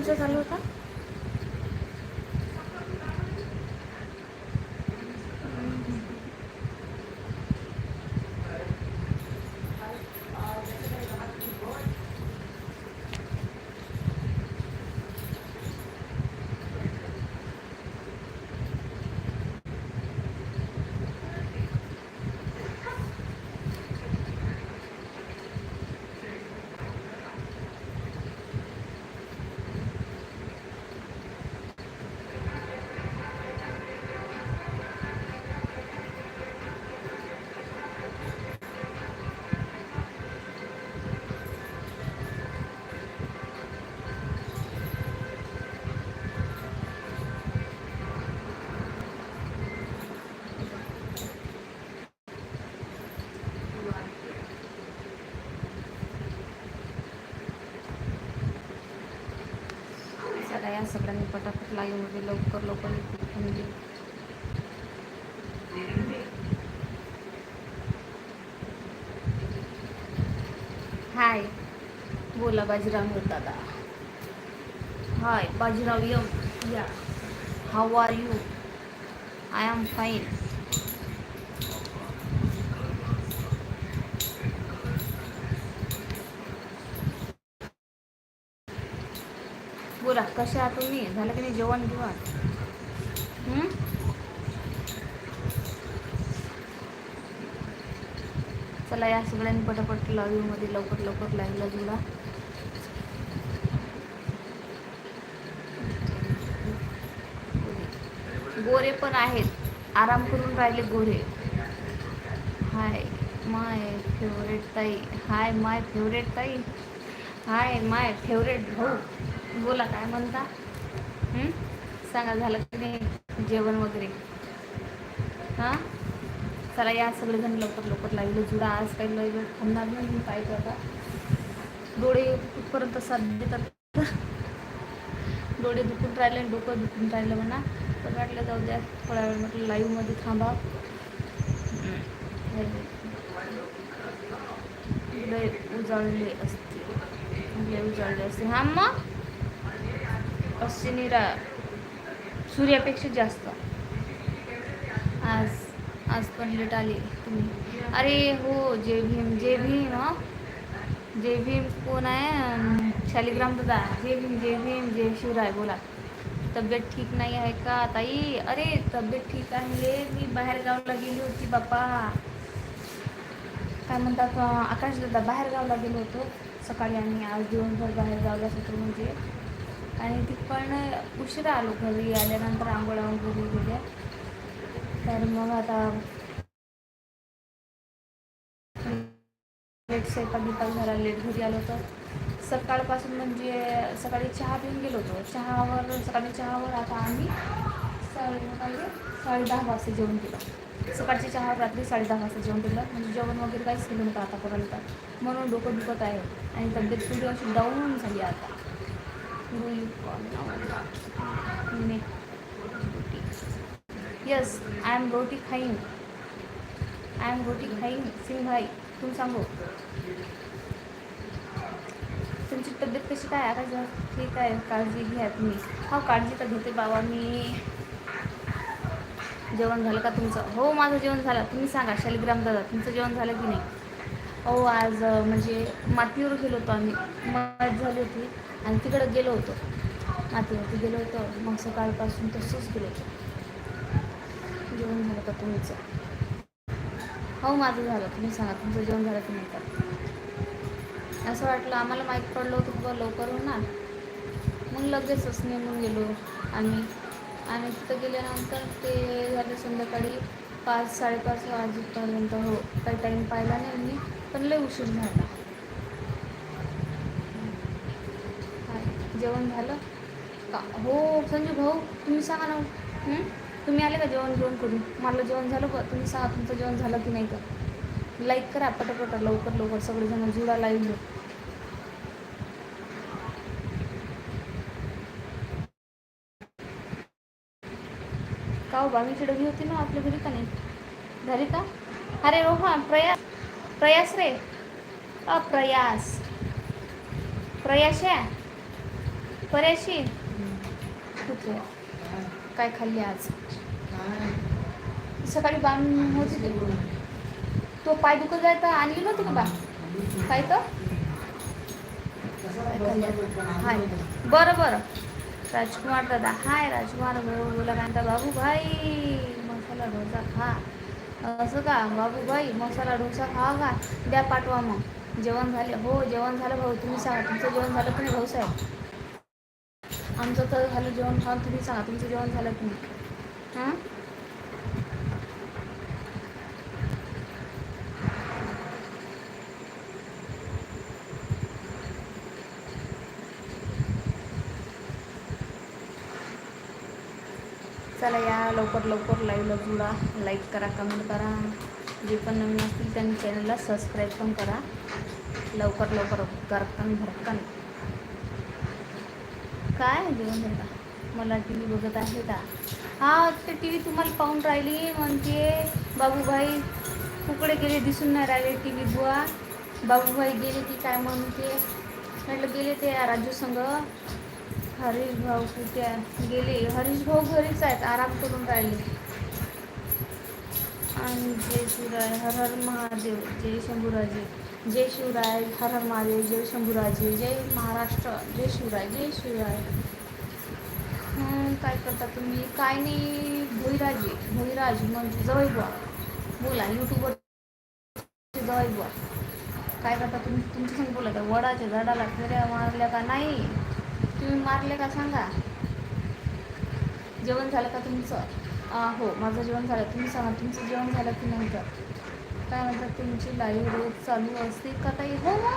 कोणचा चालू होता चला या सगळ्यांनी पटापट लाईव्हमध्ये लवकर लवकर म्हणजे हाय. बोला बाजीराव दादा. हाय बाजीराव यम. या. How are you I am fine बोला कसे आहात तुम्ही? झालं की नाही जेवण घेऊन चला या सगळ्यांनी पटापटमध्ये लवकर लवकर लाईव्हला तुला गोरे पण आहेत. आराम करून राहिले गोरे. हाय माय फेवरेट ताई. हाय माय फेवरेट ताई. हाय माय फेवरेट भाऊ. बोला काय म्हणता? सांगा झालं की नाही जेवण वगैरे? हां? चला या सगळेजण लवकर लवकर लागले जुडा. आज काही लाईव्ह थांबणार नाही मी पाहिजे आता डोळे कुठपर्यंत साथ देतात. डोळे दुखून राहिले डोकं दुखून राहिलं म्हणा. तर वाटलं जाऊ द्या थोड्या वेळ म्हटलं लाईव्हमध्ये थांबा. लय उजाळले असते लय उजाळले असते हां मग? निरा सूर्यापेक्षा जास्त. आज आज पण लेट आले तुम्ही. अरे हो जे भीम जे भीम हा. जय भीम कोण आहे? शालिग्राम दादा. जे भीम जय भीम जय शिवराय, बोला. तब्येत ठीक नाही आहे का, ताई? अरे, तब्येत ठीक आहे. मी बाहेर गावला गेली होती, बाप्पा. काय म्हणतात आकाश दादा, बाहेर गावला गेलो होतो. सकाळी आम्ही आज दिवसभर बाहेर गावलाच होतो म्हणजे. आणि ती पण उशिरा आलो घरी आल्यानंतर आंघोळा वगैरे गेल्या तर मग आता लेट स्वयंपाक बिपाक झाला लेट घरी आलो तर सकाळपासून म्हणजे सकाळी चहा पिऊन गेलो होतो. चहावर सकाळी चहावर आता आम्ही साडे साडे दहा वाजता जेवण केलं. सकाळची चहा रात्री साडे दहा वाजता जेवण केलं. म्हणजे जेवण वगैरे काहीच केलं नव्हतं आतापर्यंत. म्हणून डोकं दुखत आहे आणि तब्येत थोडी अशी डाऊन झाली आता. यस आय एम रोटी खाईन आय एम रोटी खाईन सिंग भाई तुम्ही सांगू तुमची तब्येत कशी काय? आता ठीक आहे. काळजी घ्या तुम्ही. हो काळजी तर घेते बाबा मी. जेवण झालं का तुमचं? हो माझं जेवण झालं. तुम्ही सांगा शालिग्राम दादा तुमचं जेवण झालं की नाही? हो आज म्हणजे मातीवर गेलो होतो आम्ही. मत झाली होती. आणि तिकडं गेलो होतो. मातीवरती गेलो होतो. मग सकाळपासून तसंच गेलो होतो. जेवण झालं का तुमचं हो माझं झालं. तुम्ही सांगा तुमचं जेवण झालं की नाही का? असं वाटलं आम्हाला माहीत पडलं होतं बाबा लवकर होणार. मग लगेचच निघून गेलो आम्ही. आणि तिथं गेल्यानंतर ते झालं संध्याकाळी पाच साडेपाच वाजेपर्यंत हो काही टाईम पाहिला नाही मी पण लय उशीर झाला. जेवण झालं? का? हो संजू भाऊ तुम्ही सांगा ना. तुम्ही आले का जेवण जेवण करून? मला जेवण झालं का? तुम्ही सांगा तुमचं जेवण झालं की नाही का? लाईक करा पटापटा लवकर लवकर. सगळेजण जुडा लाईव्ह का हो बावीची डबी होती ना आपल्या घरी का नाही? झाली का? अरे हो, रोहा प्रयास प्रयास रे. अप्रयास प्रयास आहे. पऱ्याशी कुठे काय खाल्ली आज? सकाळी बांधून होती तो. पाय दुखत जायचा आणली नव्हती का बा काय तर? हाय. बरं बरं. राजकुमार दादा हाय राजकुमार. भाऊ बोला कांता बाबू भाई मसाला डोसा खा. असं का? बाबू भाई मसाला डोसा खा का? द्या पाठवा मग. जेवण झाले. हो जेवण झालं भाऊ. तुम्ही सांगा तुमचं जेवण झालं तुम्ही भाऊ साहेब? आमचं तर झालं जेवण खाऊन तुम्ही सांगा तुमचं जेवण झालं तुम्ही हां? चला या लवकर लवकर लाईव्हला जुळा लाईक करा कमेंट करा. जे पण नवीन असतील त्यांनी चॅनलला सबस्क्राईब पण करा. लवकर लवकर करकन भरकन काय? जेवण झालं मला टी व्ही बघत आहे का? हा ते टी व्ही तुम्हाला पाहून राहिली. म्हणते बाबूभाई कुकडे गेले दिसून नाही राहिले टी व्ही बुवा. बाबूभाई गेले की काय म्हणते? म्हटलं गेले ते राजू संघ हरीश भाऊ कुठे गेले. हरीश भाऊ घरीच आहेत आराम करून राहिले. आणि जय शिवराय हर हर महादेव जय शंभूराजे. जय शिवराय हर हर महादेव जय शंभूराजे जय महाराष्ट्र जय शिवराय जय शिवराय. काय करता तुम्ही? काय नाही भोईराजे भोईराज म्हणजे जवळ बुवा. बोला यूट्यूबवर जवळ बुवा. काय करता तुम्ही? तुमच्या सांग बोला त्या वडाच्या झाडाला फेऱ्या मारल्या का नाही? तुम्ही मारले का सांगा. जेवण झालं का तुमचं? हो माझं जेवण झालं. तुम्ही सांगा तुमचं जेवण झालं की नंतर काय म्हणतात तुमची लाईव्ह रोज चालू असते का ताई? हो, हो.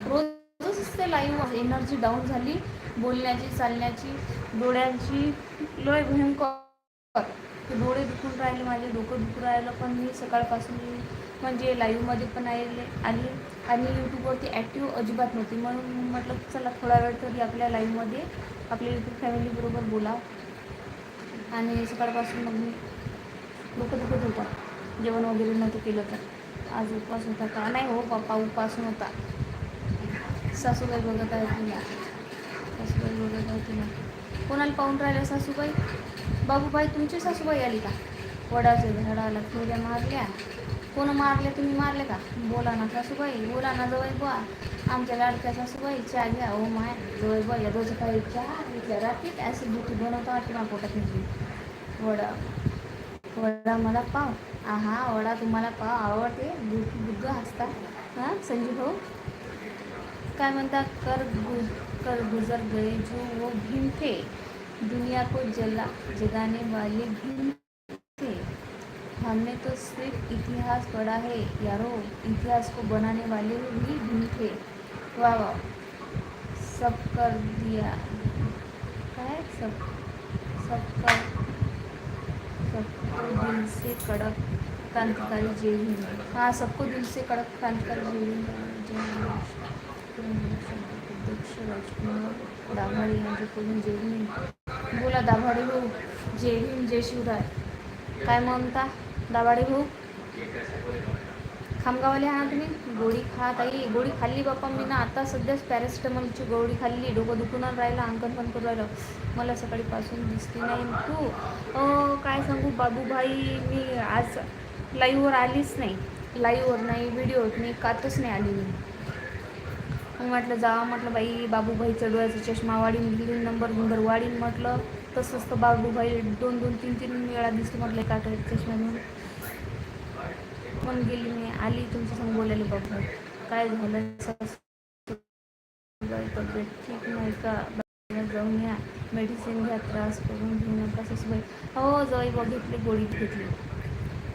रोजच असते लाईव्ह एनर्जी डाऊन झाली. बोलण्याची चालण्याची डोळ्यांची. लय भयंकर. डोळे दुखून राहिले माझे डोकं दुखून राहिलं पण मी सकाळपासून म्हणजे लाईव्हमध्ये पण आले आली. आणि यूट्यूबवरती ॲक्टिव्ह अजिबात नव्हती. म्हणून म्हटलं चला थोडा वेळ तरी आपल्या लाईव्हमध्ये आपल्या यूट्यूब फॅमिलीबरोबर बोला आणि सकाळपासून मग मी डोकं दुखत होतं. जेवण वगैरे नव्हतं केलं तर. आज उपवास होता का? नाही हो पप्पा उपवास नव्हता. सासूबाई बघत आहे तुला सासूबाई बघत आहे तुला कोणाला पाहून राहिल्या सासूबाई? बाबूबाई तुमची सासूबाई आली का? वडाचे झाडाला फेऱ्या मारल्या. कोण मारले? तुम्ही मारले का? बोला ना सासूबाई बोला ना जवळ बुवा आमच्या लाडक्या सासूबाई चहा घ्या. ओ माय जवळ बुवा या दोघं काही चहा इथल्या रात्रीत ॲसिडिटी बनवता वाटते ना पोटात निघली वडा. वडा मला पाव. आहा, वडा तुम्हाला पाव. आवडते? बुद्ध हसता. हाँ संजीव भाऊ? काय म्हणता? कर गु कर गुजर गए जो वो भीम थे दुनिया को जला, जगाने वाले भीम थे हमने तो सिर्फ़ इतिहास पढ़ा है. यारो, इतिहास को बनाने वाले भी भीम थे वाह वाह. सब कर दिया. काय? सब सब कर सबको दिल से कड़क क्रांतिकारी जय हिंद हाँ सबको दिल से कड़क क्रांतिकारी जय हिंद जय अध्यक्ष राजकुमार दाभाडे यांच्याकडून जय हिंद बोला दाभाडे भाऊ हो, जय हिंद जय शिवराय। काय म्हणता दाभाडे भाऊ हो? खामगावाले आहात तुम्ही? गोळी खा ताई. गोळी खाल्ली बाप्पा मी ना. आता सध्याच पॅरासिटामॉलची गोळी खाल्ली. डोकं दुखून राहिलं अंकन पण करू राहिलं. मला सकाळीपासून दिसली नाही. तू काय सांगू बाबूभाई? मी आज लाईव्हवर आलीच नाही. लाईव्हवर नाही व्हिडिओत नाही कातच नाही आली मी. मग म्हटलं जा. म्हटलं बाई बाबूभाईचं डोळ्याचा चष्मा वाढीन दिली नंबर नंबर वाढीन म्हटलं. तसंच तर बाबूभाई दोन दोन तीन तीन वेळा दिसतो म्हटलं का चष्मा घेऊन मग गेली मी आली तुमच्या बोलायला बघू काय झालं? तब्येत ठीक नाही का? जाऊन या मेडिसिन घ्या त्रास करून घेऊ नका सासूबाई. हो जाई बघितली गोळी घेतली.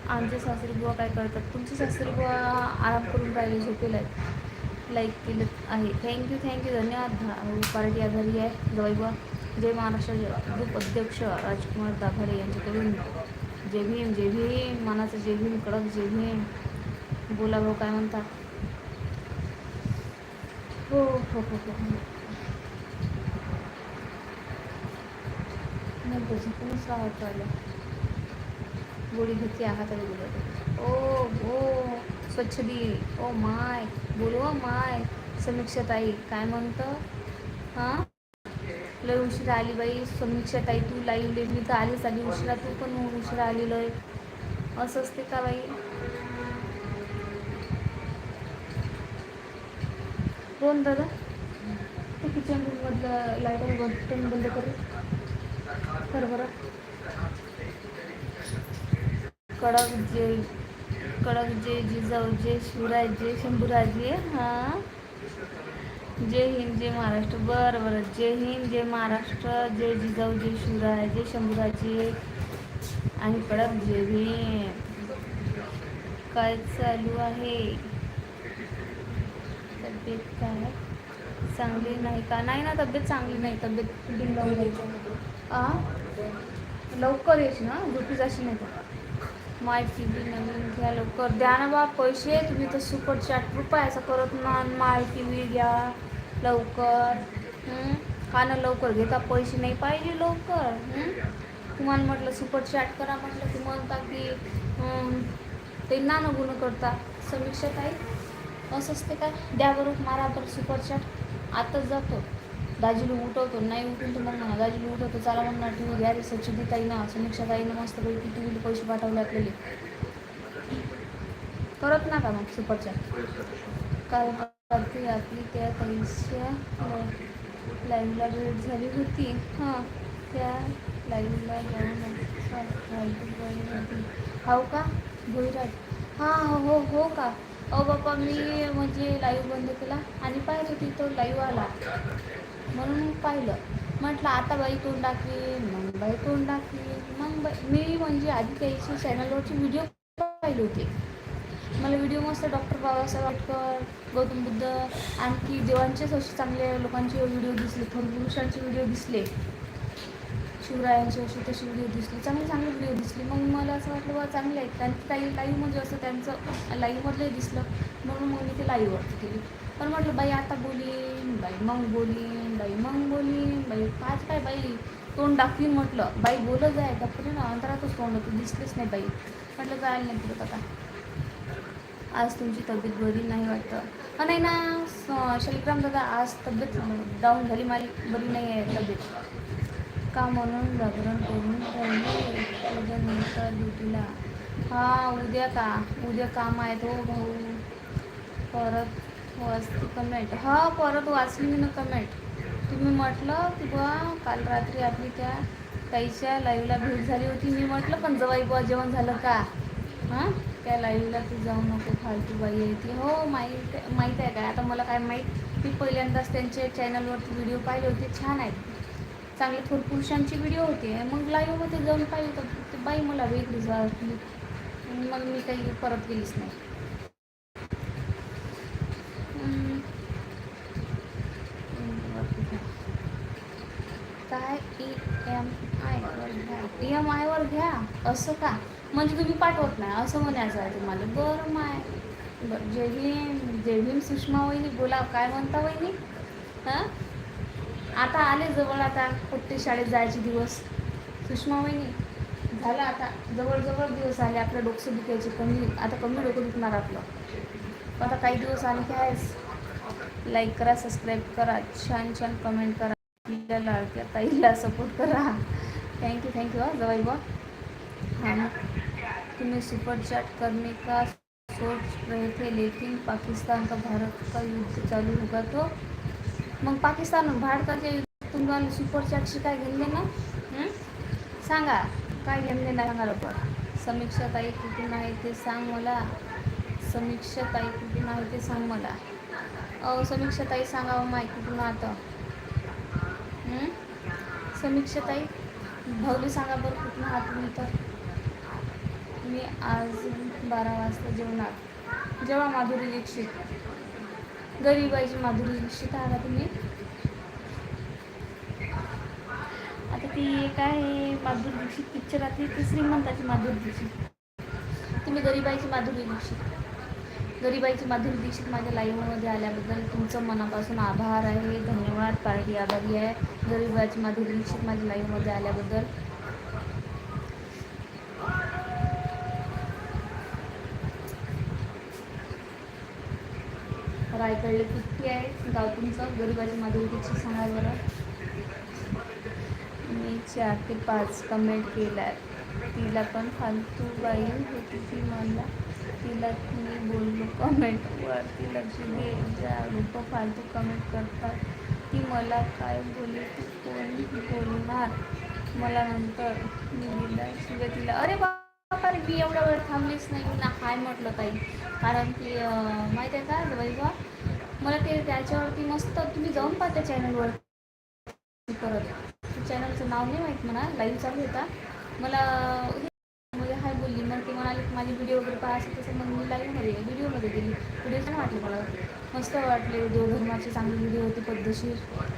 आमचे सासरी बुवा काय करतात? तुमचे सासरी बुवा आराम करून राहिले झोपेला आहेत. लाईक केलं आहे. थँक्यू थँक्यू धन्यवाद. पार्टी आधारी आहे. जवाई बुवा जय महाराष्ट्र. ग्रुप अध्यक्ष राजकुमार दाभाडे यांच्याकडून. जय भीम जय भीम मानाचं जय भीम कडक जय भीम बोला भाऊ काय म्हणतात हो हो हो हो. हो. नाही झोपूनच राहत राहिलं गोळी घेतली आहात आणि बोलत ओ ओ स्वच्छ दी ओ माय बोलो माय. समीक्षाताई काय म्हणतं? हां? लय उशिरा आली बाई समीक्षा ताई तू लाईव्ह मी तर आलीच आली उशिरा तू पण उशिरा आलेलो आहे. असं असते का बाई? कोण दादा? ते किचन रूममधलं लाइट बटन बंद करू. कर बरं. कडक जे कडक जे जिजाऊ जे शिवराज जे शंभूराजे हां. जय हिंद जय महाराष्ट्र. बरं बरं. जय हिंद जय महाराष्ट्र. जय जिजाऊ जय शिवराय जय शंभूराजे. आणि कडक जय भीम. काय चालू आहे? तब्येत काय? चांगली नाही का? नाही ना तब्येत चांगली नाही. तब्येत बिल लवकर येस ना झोपी जाशी नाही का? माहिती नवीन घ्या लवकर. द्या ना बा पैसे तुम्ही तर सुपर चॅट रुपयाचा करत ना माय टी घ्या लवकर. का ना लवकर घेता? पैसे नाही पाहिजे लवकर. तुम्हाला म्हटलं सुपर चॅट करा म्हटलं की म्हणता की ते ना न गुण करता. समीक्षा ताई असं असते काय द्या बरोबर मारा बरं सुपर चॅट आताच जातो. दाजीला उठवतो. नाही उठून तर मग म्हणा दाजीला उठवतो चला म्हणणार टी व्ही घ्या रे सचिदी ना समीक्षा ताईनं मस्त पैकी टी व्हीला पैसे पाठवले आपल्याला. करत ना का मग सुपरच्या? काल रात्री आपली त्या ताईच्या लाईव्हला भेट झाली होती. हां त्या लाईव्हला जाऊन होती हो का? भुईराज. हां हो हो का? अहो बाप्पा मी म्हणजे लाईव्ह बंद केला आणि पाहिलं होती तो लाईव्ह आला. म्हणून पाहिलं. म्हटलं आता बाई तोंड टाकली मग बाई तोंड टाकली मग बाई मी म्हणजे आधी त्याची चॅनलवरची व्हिडिओ पाहिले होते. मला व्हिडिओ मस्त डॉक्टर बाबासाहेब आंबेडकर गौतम बुद्ध आणखी देवांचेच असे चांगले लोकांचे व्हिडिओ दिसले थोर पुरुषांचे व्हिडिओ दिसले. शिवरायांचे असे तशी व्हिडिओ दिसले. चांगले चांगले व्हिडिओ दिसले. मग मला असं वाटलं बा चांगले आहेत त्यांचं काही लाईव्ह म्हणजे असं त्यांचं लाईवमधलंही दिसलं. म्हणून मग मी ते लाईव्हवरती केली. पण म्हटलं बाई आता बोलीन बाई मग बोलीन बाई मग बोलीन बाई पाच काय बाई? तोंड दाखवीन म्हटलं. बाई बोलत आहे गप्पे ना अंतरातच तोंड होतं दिसलेच नाही बाई. म्हटलं जायला नाही तुला आता आज तुमची तब्येत बरी नाही वाटतं. नाही ना स- दादा आज तब्येत डाऊन झाली माझी बरी नाही आहे तब्येत. का म्हणून जागरण करून उद्या नंतर ड्युटीला. हा उद्या का? उद्या काम आहेत हो भाऊ. परत वाचते कमेंट हा परत वाचली मी ना कमेंट तुम्ही म्हटलं की बुवा काल रात्री आपली त्या ताईच्या लाईव्हला भेट झाली होती. मी म्हटलं पण जवाई बुवा जेवण झालं का? हां? त्या लाईव्हला तू जाऊ नको फालतू बाई आहे ती. हो माहीत माहीत आहे काय? आता मला काय माहीत? मी पहिल्यांदाच त्यांच्या चॅनलवरती व्हिडिओ पाहिले होते. छान आहेत. चांगले थोर पुरुषांची व्हिडिओ होते. मग लाईव्हमध्ये जाऊन पाहिजे तर ते बाई मला वेगळी वाटली मग मी काही परत गेलीच नाही. काय? ई एम आय वर घ्या. ई एम आयवर घ्या. असं का? म्हणजे तुम्ही पाठवत नाही. असं म्हणायचं आहे तुम्हाला. बरं माय. बरं जय भीम. जय भीम सुषमा वहिनी. बोला काय म्हणता वहिनी? हां? आता आले जवळ आता कुठे शाळेत जायचे दिवस. सुषमा वहिनी झालं आता जवळजवळ दिवस आले आपलं डोकं दुखायचे कमी आता कमी डोकं दुखणार आपलं. आता काही दिवस आले की आहेच लाईक करा सबस्क्राईब करा छान छान कमेंट करा. आपल्याला लाडक्या ताईला सपोर्ट करा. थँक्यू थँक्यू हा जवाई बा हां तुम्हें सुपर चैट करने का? सोच रहे थे लेकिन पाकिस्तान का भारत का युद्ध चालू होगा तो? मग पाकिस्तान भारताच्या युद्धातून तुम्हाला सुपरचॅटशी काय घेऊन देणं? सांगा. काय घेऊन देणार सांगा लवकर. समीक्षा ताई कुठून आहे ते सांग मला. समीक्षा ताई कुठून आहे ते सांग मला. अहो समीक्षा ताई सांगा हो, माय कुठून आता. समीक्षा ताई भाऊली सांगा बरं कुठून आहात तुम्ही तर. मी आज बारा वाजता जेवणार. जेव्हा माधुरी दीक्षित. गरीबाईची माधुरी दीक्षित आला तुम्ही. आता ती एक आहे माधुरी दीक्षित पिक्चरातली ती श्रीमंताची माधुरी दीक्षित तुम्ही गरीबाईची माधुरी दीक्षित? गरीबाईची माधुरी दीक्षित माझ्या लाईव्हमध्ये आल्याबद्दल तुमचं मनापासून आभार आहे धन्यवाद पार्टी आभारी आहे. गरीबाईची माधुरी दीक्षित माझ्या लाईव्हमध्ये आल्याबद्दल रायकडले किती आहे. गाव तुमचं गरिबाची माधुरीची दीक्षित सांगा बरं. मी चार ते पाच कमेंट केल्या तिला पण फालतू बाई होती ती मला. तिला मी बोललो कमेंटवर ती लक्ष दे ज्या लोक फालतू कमेंट करतात. ती मला काय बोलली ती कोण बोलणार? मला नंतर मी दिला शिवाय तिला अरे बा तर मी एवढा वेळ थांबलीच नाही. ना हाय म्हटलं ताई. कारण की माहीत माहिती आहे का वैभव मला ते त्याच्यावरती मस्त तुम्ही जाऊन पहा त्या चॅनलवर परत. चॅनलचं नाव नाही माहीत म्हणा लाईव्ह चालू होता. मला म्हणजे हाय बोलली. मग ती म्हणाली माझी व्हिडिओ वगैरे पाहायचं तसं मग मी लाईव्हमध्ये व्हिडिओमध्ये गेली. व्हिडिओ छान वाटले मला. मस्त वाटले. देवधर्माची चांगली व्हिडिओ होती पद्धतशीर.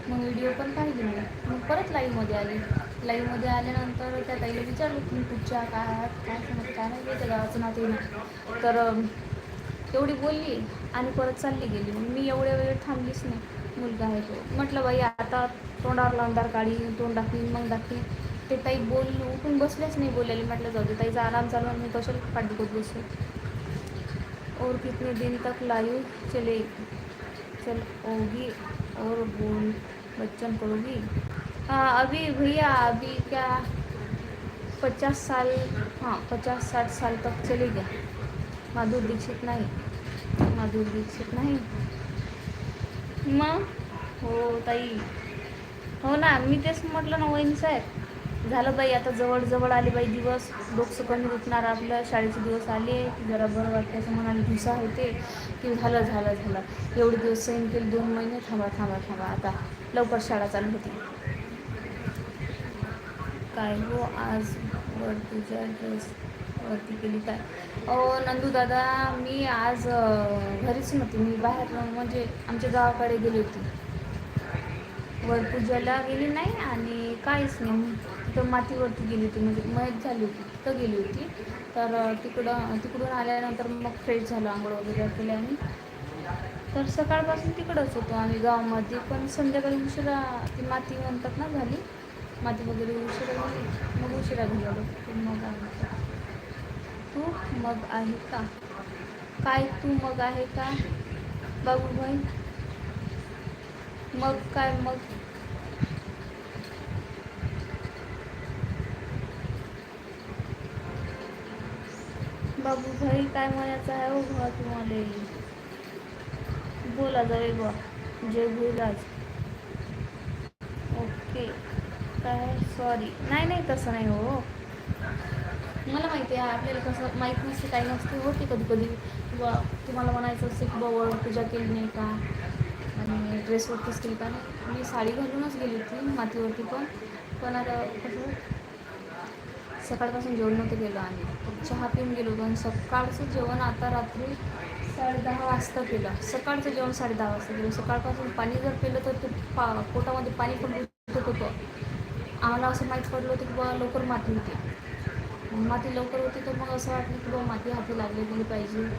मग व्हिडिओ पण पाहिली मला मग परत लाईव्हमध्ये आली. लाईव्हमध्ये आल्यानंतर त्या ताईला विचारलं तुम्ही कुठच्या? काय आहात? काय सांगत काय नाही त्या गावाचं नाते नाही. तर एवढी तेवढी बोलली आणि परत चालली गेली. मग मी एवढ्या वेळ थांबलीच नाही. मुलगा आहे तो. म्हटलं बाई आता तोंडावर लावणार काढी तोंड दाखवीन मग दाखवीन. ते ताई बोलली उठून बसलेच नाही बोलायला. म्हटलं जाऊ दे ताईचा आराम चालू मी कशाला पाठीकोत बसू? और कितने दिन तक लाइव चले चल होगी और बोल बच्चन करोगी हाँ अभी भैया अभी क्या? पचास साल हाँ पचास साठ साल तक चलेगा माधुर दीक्षित नाही। माधुर दीक्षित नाही। मग? हो ताई। हो ना मी तेच म्हटलं ना वहिनी साहेब. झालं बाई आता जवळ जवळ आले बाई दिवस. डोकसं कमी दुखणार आपलं. शाळेचे दिवस आले. की जरा बरं वाटतं असं म्हणाले दिवसा होते. की झालं झालं झालं. एवढे दिवस सैन केले दोन महिने. थांबा थांबा थांबा. आता लवकर शाळा चालू होती. काय? हो आज वर तुझ्या ड्रेसवरती केली काय? नंदू दादा मी आज घरीच नव्हती. मी बाहेर म्हणजे आमच्या गावाकडे गेली होती. वर पूजाला गेली नाही आणि काहीच नाही. तिथं मातीवरती गेली होती. म्हणजे मयत झाली होती. तिथं गेली होती. तर तिकडं तिकडून आल्यानंतर मग फ्रेश झालं आंघोळ वगैरे केली आणि तर सकाळपासून तिकडंच होतो आम्ही गावामध्ये. पण संध्याकाळी उशिरा ती माती म्हणतात ना झाली. माती वगैरे उशिरा मग उशिरा घरी आलो मग आहे का? तू मग आहे का? काय तू मग आहे का? बाबूभाई मग काय मग? बाबूभाई काय म्हणायचं आहे हो भावा तुम्हाला? बोला जावे बा जय भुईराज ओके. काय? सॉरी नाही नाही तसं नाही हो. मला माहिती आहे आपल्याला कसं माहीत नसते काही नसते होते कधी कधी किंवा तुम्हाला म्हणायचं असते की बाबा पूजा केली नाही का? आणि ड्रेसवरतीच केली का? नाही मी साडी घालूनच गेली होती मातीवरती पण. पण आता कसं सकाळपासून जेवण नव्हतं गेलो आम्ही. चहा पिऊन गेलो होतो आणि सकाळचं जेवण आता रात्री साडे दहा वाजता केलं. सकाळचं जेवण साडे दहा वाजता केलं. सकाळपासून पाणी जर पिलं तर ते पा पोटामध्ये पाणी पण होतं. आम्हाला असं माहीत पडलं होतं की बुवा लवकर माती होते. माती लवकर होती तर मग असं वाटलं की बाबा माती हाती लागली गेली पाहिजे.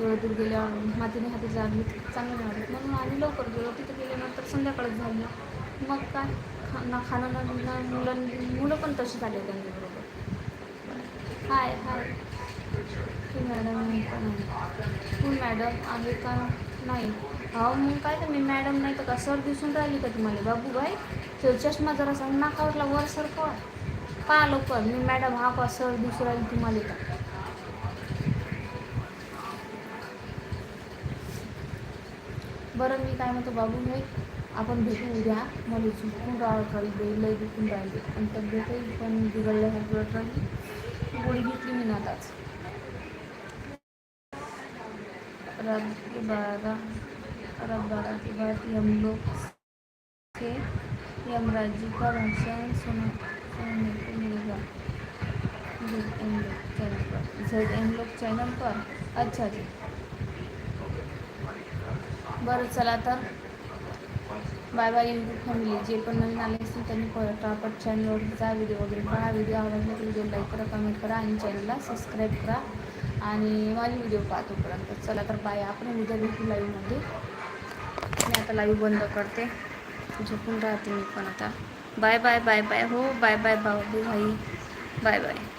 एवढं दूर गेल्या मातीने हाती लागली चांगली चांगलं नाही वाटत. म्हणून आम्ही लवकर गेलो. तिथे गेल्यानंतर संध्याकाळच झालं. मग काय? खा ना खाणं ना मुलं मुलं पण तशीच आले त्यांच्याबरोबर हाय हाय. मॅडम आहे. नाही मॅडम? आहे का नाही. हो मग काय तर मी मॅडम नाही तर का सर दिसून राहिली का तुम्हाला बाबू बाबूबाई तो चष्मा जरा सांग नाकावरला वर सर पण पहा लवकर मी मॅडम हा का सर दिसून राहिली तुम्हाला का बरं मी काय म्हणतो बाबू नाही आपण भेटू उद्या. मला झुकून राहिली लई दुखून राहिली. आणि तब्येतही पण बिघडल्यासारखी वाटत राहिली. गोळी घेतली मी नाताच. रात्री बारा और अब बारह के बाद हम लोग के यमराज जी का भाषण सुना सुनने को मिलेगा जेड एम लोग चैनल पर जेड एम लोग चैनल पर अच्छा जी बरं चला तर बाय बाय यूट्यूब फॅमिली. जे पण नवीन आले असतील त्यांनी पटापट चॅनलवर जा व्हिडिओ वगैरे पहा. व्हिडिओ आवडला तर व्हिडिओ लाईक करा कमेंट करा आणि चॅनलला सबस्क्राईब करा. आणि माझे व्हिडिओ पाहतोपर्यंत चला तर बाय. आपण उद्या भेटू लाईव्हमध्ये आता लाईव्ह बंद करते. झोपून राहते मी पण आता. बाय बाय बाय बाय हो बाय बाय भाऊ भाई. Bye bye